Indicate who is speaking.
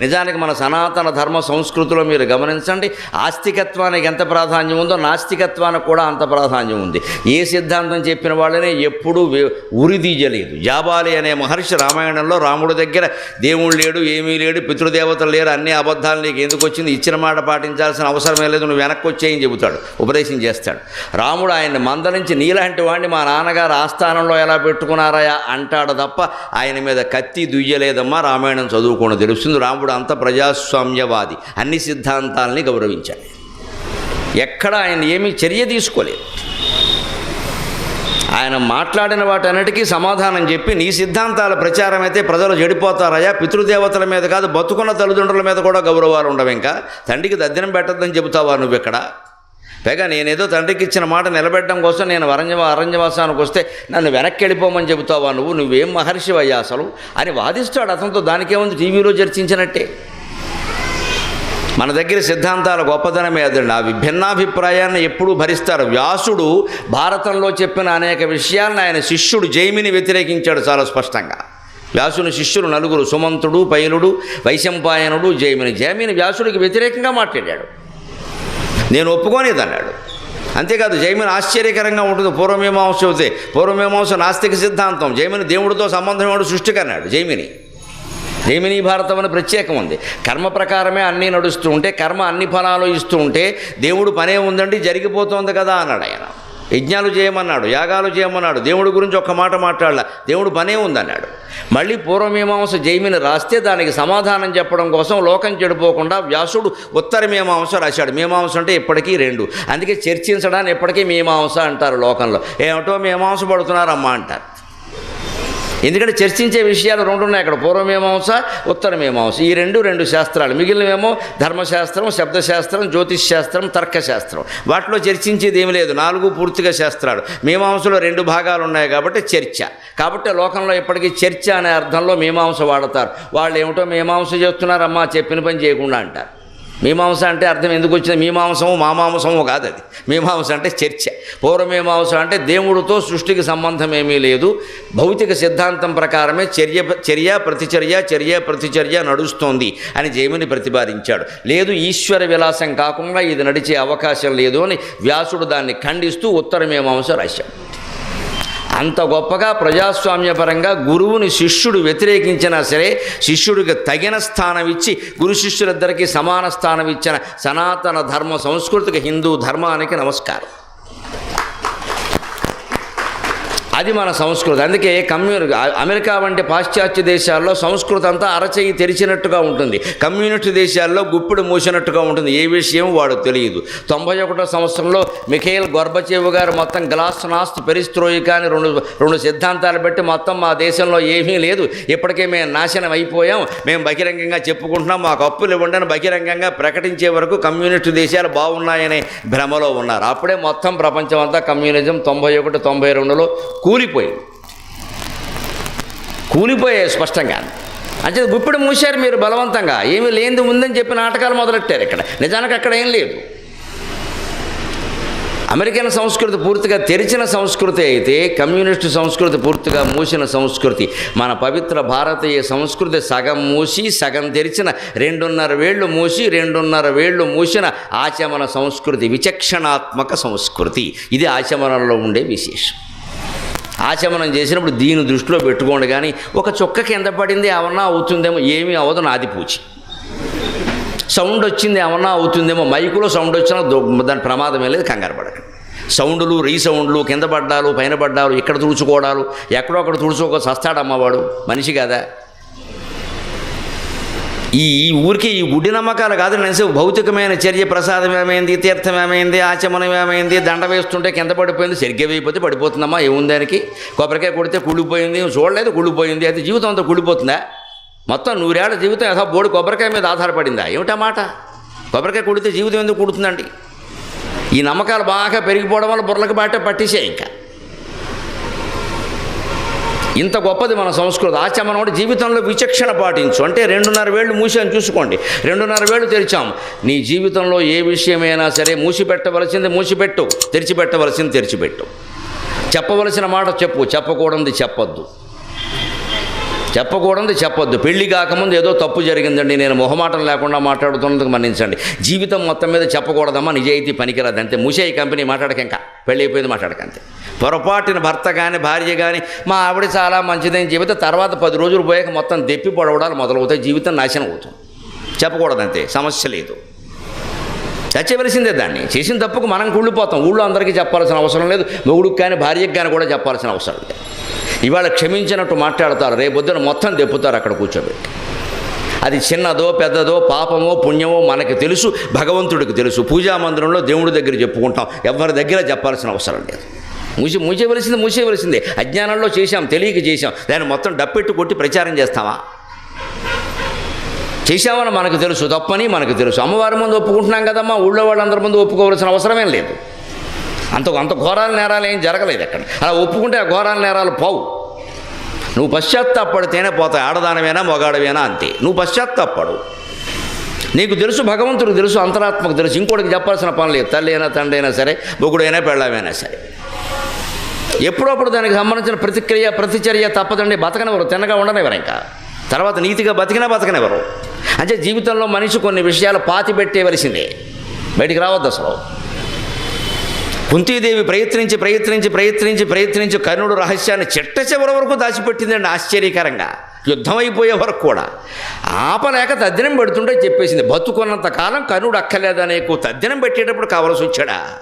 Speaker 1: నిజానికి మన సనాతన ధర్మ సంస్కృతిలో మీరు గమనించండి ఆస్తికత్వానికి ఎంత ప్రాధాన్యం ఉందో నాస్తికత్వానికి కూడా అంత ప్రాధాన్యం ఉంది. ఏ సిద్ధాంతం చెప్పిన వాళ్ళనే ఎప్పుడూ ఉరిదీయలేదు జాబాలి అనే మహర్షి రామాయణంలో రాముడి దగ్గర దేవుడు లేడు ఏమీ లేడు పితృదేవతలు లేరు అన్ని అబద్ధాలు నీకు ఎందుకు వచ్చింది? ఇచ్చిన మాట పాటించాల్సిన అవసరమే లేదు నువ్వు వెనక్కి వచ్చేయని చెబుతాడు? ఉపదేశం చేస్తాడు. రాముడు ఆయన్ని మందలించి నీలాంటి వాడిని మా నాన్నగారు ఆస్థానంలో ఎలా పెట్టుకున్నారా అంటాడు తప్ప ఆయన మీద కత్తి దుయ్యలేదమ్మా రామాయణం చదువుకోవడం తెలుస్తుంది. రాముడు అంత ప్రజాస్వామ్యవాది. అన్ని సిద్ధాంతాలని గౌరవించాడు ఎక్కడ ఆయన ఏమీ చర్య తీసుకోలేదు. ఆయన మాట్లాడిన వాటన్నిటికీ సమాధానం చెప్పి నీ సిద్ధాంతాల ప్రచారం అయితే ప్రజలు చెడిపోతారయ్యా. పితృదేవతల మీద కాదు బతుకున్న తల్లిదండ్రుల మీద కూడా గౌరవాలు ఉండవు ఇంకా. తండ్రికి దద్దినం పెట్టద్దని చెబుతావా నువ్వు ఇక్కడ పైగా నేనేదో తండ్రికి ఇచ్చిన మాట నిలబెట్టడం కోసం నేను వరంజవ అరణ్యవాసానికి వస్తే నన్ను వెనక్కి వెళ్ళిపోమని చెబుతావా నువ్వు? నువ్వేం మహర్షివయ్యా అసలు? అని వాదిస్తాడు. అతనితో దానికేముంది టీవీలో చర్చించినట్టే. మన దగ్గర సిద్ధాంతాల గొప్పతనమే అదండి. ఆ విభిన్నాభిప్రాయాన్ని ఎప్పుడూ భరిస్తారు. వ్యాసుడు భారతంలో చెప్పిన అనేక విషయాలను ఆయన శిష్యుడు జైమిని వ్యతిరేకించాడు చాలా స్పష్టంగా. వ్యాసుని శిష్యులు నలుగురు సుమంతుడు పైలుడు వైశంపాయనుడు జైమిని. జైమిని వ్యాసుడికి వ్యతిరేకంగా మాట్లాడాడు. నేను ఒప్పుకోనేదన్నాడు. అంతేకాదు జైమిని ఆశ్చర్యకరంగా ఉంటుంది. పూర్వమీమాంస అవుతే పూర్వమీమాంస నాస్తిక సిద్ధాంతం. జైమిని దేవుడితో సంబంధం వాడు సృష్టికన్నాడు జైమిని జైమిని భారతం అని ప్రత్యేకం ఉంది. కర్మ ప్రకారమే అన్నీ నడుస్తూ ఉంటే కర్మ అన్ని ఫలాలు ఇస్తూ ఉంటే దేవుడు పనే ఉందండి జరిగిపోతోంది కదా అన్నాడు ఆయన. యజ్ఞాలు చేయమన్నాడు యాగాలు చేయమన్నాడు దేవుడి గురించి ఒక్క మాట మాట్లాడాల. దేవుడు పనే ఉందన్నాడు. మళ్ళీ పూర్వమీమాంస జైమిని రాస్తే దానికి సమాధానం చెప్పడం కోసం లోకం చెడిపోకుండా వ్యాసుడు ఉత్తర మీమాంస రాశాడు. మీమాంస అంటే ఇప్పటికీ రెండు. అందుకే చర్చించడాన్ని ఇప్పటికీ మీమాంస అంటారు లోకంలో. ఏమిటో మీమాంస పడుతున్నారమ్మా అంటారు. ఎందుకంటే చర్చించే విషయాలు రెండు ఉన్నాయి అక్కడ పూర్వమీమాంస ఉత్తరమీమాంస ఈ రెండు రెండు శాస్త్రాలు. మిగిలినవేమో ధర్మశాస్త్రం శబ్దశాస్త్రం జ్యోతిష్ శాస్త్రం తర్కశాస్త్రం. వాటిలో చర్చించేది ఏమి లేదు. నాలుగు పూర్తిగా శాస్త్రాలు. మీమాంసలో రెండు భాగాలు ఉన్నాయి కాబట్టి చర్చ. కాబట్టి లోకంలో ఇప్పటికీ చర్చ అనే అర్థంలో మీమాంస వాడతారు. వాళ్ళు ఏమిటో మీమాంస చేస్తున్నారమ్మా చెప్పిన పని చేయకుండా అంటారు. మీమాంస అంటే అర్థం ఎందుకు వచ్చింది? మీమాంసము మామాంసము కాదు అది. మీమాంస అంటే చర్చ. పూర్వమీమాంస అంటే దేవుడితో సృష్టికి సంబంధం ఏమీ లేదు. భౌతిక సిద్ధాంతం ప్రకారమే చర్య చర్య ప్రతిచర్య చర్య ప్రతిచర్య నడుస్తోంది అని జైముని ప్రతిపాదించాడు. లేదు ఈశ్వర విలాసం కాకుండా ఇది నడిచే అవకాశం లేదు అని వ్యాసుడు దాన్ని ఖండిస్తూ ఉత్తరమీమాంస రాశాడు. అంత గొప్పగా ప్రజాస్వామ్యపరంగా గురువుని శిష్యుడు వ్యతిరేకించినా సరే శిష్యుడికి తగిన స్థానం ఇచ్చి గురు శిష్యులిద్దరికీ సమాన స్థానం ఇచ్చిన సనాతన ధర్మ సంస్కృతికి హిందూ ధర్మానికి నమస్కారం. అది మన సంస్కృతి. అందుకే కమ్యూ అమెరికా వంటి పాశ్చాత్య దేశాల్లో సంస్కృతి అంతా అరచేయి తెరిచినట్టుగా ఉంటుంది. కమ్యూనిస్ట్ దేశాల్లో గుప్పిడు మూసినట్టుగా ఉంటుంది. ఏ విషయం వాడు తెలియదు. తొంభై ఒకటో సంవత్సరంలో మిఖేల్ గొర్బచేవ్ గారు మొత్తం గ్లాస్ నాస్తు పెరిస్త్రోయిక అని రెండు రెండు సిద్ధాంతాలు పెట్టి మొత్తం మా దేశంలో ఏమీ లేదు. ఇప్పటికే మేము నాశనం అయిపోయాం. మేము బహిరంగంగా చెప్పుకుంటున్నాం. మాకు అప్పులు ఇవ్వండి బహిరంగంగా ప్రకటించే వరకు కమ్యూనిస్టు దేశాలు బాగున్నాయనే భ్రమలో ఉన్నారు. అప్పుడే మొత్తం ప్రపంచం అంతా కమ్యూనిజం తొంభై ఒకటి తొంభై రెండులో కూలిపోయింది. కూలిపోయే స్పష్టంగా. అంటే గుప్పిడి మూసారు మీరు బలవంతంగా. ఏమీ లేనిది ఉందని చెప్పి నాటకాలు మొదలెట్టారు ఇక్కడ. నిజానికి అక్కడ ఏం లేదు. అమెరికన్ సంస్కృతి పూర్తిగా తెరిచిన సంస్కృతి అయితే కమ్యూనిస్టు సంస్కృతి పూర్తిగా మూసిన సంస్కృతి మన పవిత్ర భారతీయ సంస్కృతి సగం మూసి సగం తెరిచిన రెండున్నర వేళ్ళు మూసి రెండున్నర వేళ్ళు మూసిన ఆచమన సంస్కృతి విచక్షణాత్మక సంస్కృతి. ఇది ఆచమనంలో ఉండే విశేషం. ఆచమనం చేసినప్పుడు దీని దృష్టిలో పెట్టుకోండి కానీ ఒక చుక్క కింద పడింది ఏమన్నా అవుతుందేమో ఏమీ అవ్వదు నాది పూచి. సౌండ్ వచ్చింది ఏమన్నా అవుతుందేమో మైకులో సౌండ్ వచ్చినా దాని ప్రమాదం లేదు కంగారు పడకండి. సౌండ్లు రీసౌండ్లు కింద పడ్డాలు పైన పడ్డాలు ఇక్కడ తుడుచుకోవడాలు ఎక్కడో అక్కడ తుడుచుకో సస్తాడమ్మవాడు మనిషి కదా? ఈ ఊరికి ఈ గుడి నమ్మకాలు కాదు నేను భౌతికమైన చర్య ప్రసాదం ఏమైంది తీర్థం ఏమైంది ఆచమనం ఏమైంది దండ వేస్తుంటే కింద పడిపోయింది సరిగ్గా వేయిపోతే పడిపోతుందమ్మా ఏముంది దానికి? కొబ్బరికాయ కొడితే కుళ్ళిపోయింది చూడలేదు కుళ్ళిపోయింది అయితే జీవితం అంతా కుళ్ళిపోతుందా? మొత్తం నూరేళ్ళ జీవితం యథా బోడి కొబ్బరికాయ మీద ఆధారపడిందా? ఏమిటా మాట? కొబ్బరికాయ కుడితే జీవితం ఎందుకు కుడుతుందండి? ఈ నమ్మకాలు బాగా పెరిగిపోవడం వల్ల బుర్రలకు బాటే పట్టేసే ఇంకా. ఇంత గొప్పది మన సంస్కృతి. ఆచమనం అంటే జీవితంలో విచక్షణ పాటించు. అంటే రెండున్నర వేళ్ళు మూసాను చూసుకోండి. రెండున్నర వేళ్ళు తెరిచాం. నీ జీవితంలో ఏ విషయమైనా సరే మూసిపెట్టవలసింది మూసిపెట్టు. తెరిచిపెట్టవలసింది తెరిచిపెట్టు. చెప్పవలసిన మాట చెప్పు. చెప్పకూడదు చెప్పొద్దు. చెప్పకూడదు చెప్పొద్దు. పెళ్ళి కాకముందు ఏదో తప్పు జరిగిందండి. నేను మొహమాటం లేకుండా మాట్లాడుతున్నందుకు మన్నించండి. జీవితం మొత్తం మీద చెప్పకూడదమ్మా. నిజాయితీ పనికిరాదంతే. మూసే ఈ కంపెనీ మాట్లాడక ఇంకా పెళ్ళి అయిపోయింది మాట్లాడకంతే. పొరపాటున భర్త కానీ భార్య కానీ మా ఆవిడ చాలా మంచిదని చెబితే తర్వాత పది రోజులు పోయాక మొత్తం దెప్పి పొడవడాలు మొదలవుతాయి. జీవితం నాశనం అవుతుంది. చెప్పకూడదంతే. సమస్య లేదు. చచ్చవలసిందే దాన్ని. చేసిన తప్పుకు మనం కుళ్ళిపోతాం. ఊళ్ళో అందరికీ చెప్పాల్సిన అవసరం లేదు. మొగుడికి కానీ భార్యకి కానీ కూడా చెప్పాల్సిన అవసరం లేదు. ఇవాళ క్షమించినట్టు మాట్లాడతారు. రేపొద్దున మొత్తం దెప్పుతారు అక్కడ కూర్చోబెట్టి. అది చిన్నదో పెద్దదో పాపమో పుణ్యమో మనకి తెలుసు. భగవంతుడికి తెలుసు. పూజా మందిరంలో దేవుడి దగ్గర చెప్పుకుంటాం. ఎవరి దగ్గర చెప్పాల్సిన అవసరం లేదు. మూసి మూసేవలసింది మూసేవలసిందే అజ్ఞానంలో చేశాం తెలియక చేశాం. దాన్ని మొత్తం డప్పెట్టు కొట్టి ప్రచారం చేస్తావా? చేశామని మనకు తెలుసు తప్పని మనకు తెలుసు. అమ్మవారి ముందు ఒప్పుకుంటున్నాం కదమ్మా ఊళ్ళో వాళ్ళందరి ముందు ఒప్పుకోవాల్సిన అవసరమేం లేదు. అంత అంత ఘోరాల నేరాలు ఏం జరగలేదు అక్కడ అలా ఒప్పుకుంటే ఆ ఘోరాల నేరాలు పోవు. నువ్వు పశ్చాత్తాపడితేనే పోతాయి. ఆడదానమేనా మొగాడవేనా అంతే. నువ్వు పశ్చాత్తాపడు. నీకు తెలుసు భగవంతుడికి తెలుసు అంతరాత్మకు తెలుసు. ఇంకోటికి చెప్పాల్సిన పని లేదు. తల్లి అయినా తండ్రి అయినా సరే బొగుడైనా పెళ్ళామైనా సరే. ఎప్పుడప్పుడు దానికి సంబంధించిన ప్రతిక్రియ ప్రతిచర్య తప్పదండి. బతకనివ్వరు. తిన్నగా ఉండనివ్వరు ఇంకా? తర్వాత నీతిగా బతికినా బతకనివ్వరు. అంటే జీవితంలో మనిషి కొన్ని విషయాలు పాతి పెట్టేవలసిందే. బయటికి రావద్దు అసలు. కుంతీదేవి ప్రయత్నించి ప్రయత్నించి ప్రయత్నించి ప్రయత్నించి కర్ణుడు రహస్యాన్ని చిట్ట చివరి వరకు దాచిపెట్టిందండి. ఆశ్చర్యకరంగా. యుద్ధం అయిపోయే వరకు కూడా. ఆపలేక తద్దినం పెడుతుంటే చెప్పేసింది. బతుకున్నంత కాలం కర్ణుడు అక్కర్లేదనే తద్దినం పెట్టేటప్పుడు కావలసి వచ్చాడా?